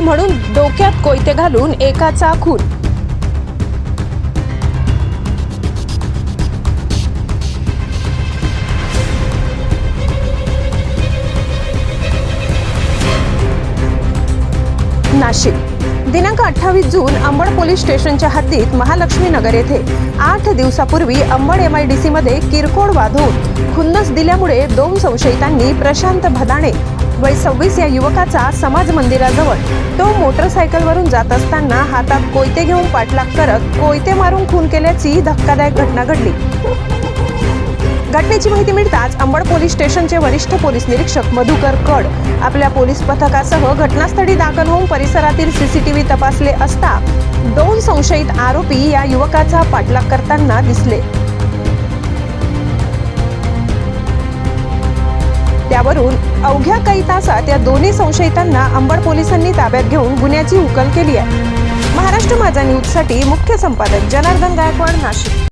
म्हणून डोक्यात कोयते घालून एकाचा खून. नाशिक. दिनांक अठ्ठावीस जून अंबड पोलीस स्टेशनच्या हद्दीत महालक्ष्मी नगर येथे आठ दिवसापूर्वी अंबड एम आय डी मध्ये किरकोळ वाद होऊन खुन्नस दिल्यामुळे दोन संशयितांनी प्रशांत भदाणे वय सव्वीस या युवकाचा समाज मंदिराजवळ. तो मोटरसायकलवरून जात असताना हातात कोयते घेऊन पाठलाग करत कोयते मारून खून केल्याची धक्कादायक घटना घडली. घटनेची माहिती मिळताच अंबड पोलीस स्टेशनचे वरिष्ठ पोलीस निरीक्षक मधुकर कड आपल्या पोलीस पथकासह घटनास्थळी दाखल होऊन परिसरातील सीसीटीव्ही तपासले असता दोन संशयित आरोपी या युवकाचा पाठलाग करताना दिसले. त्यावरून अवघ्या काही तासात या दोन्ही संशयितांना अंबड पोलिसांनी ताब्यात घेऊन गुन्ह्याची उकल केली आहे. महाराष्ट्र माझा न्यूजसाठी मुख्य संपादक जनार्दन गायकवाड नाशिक.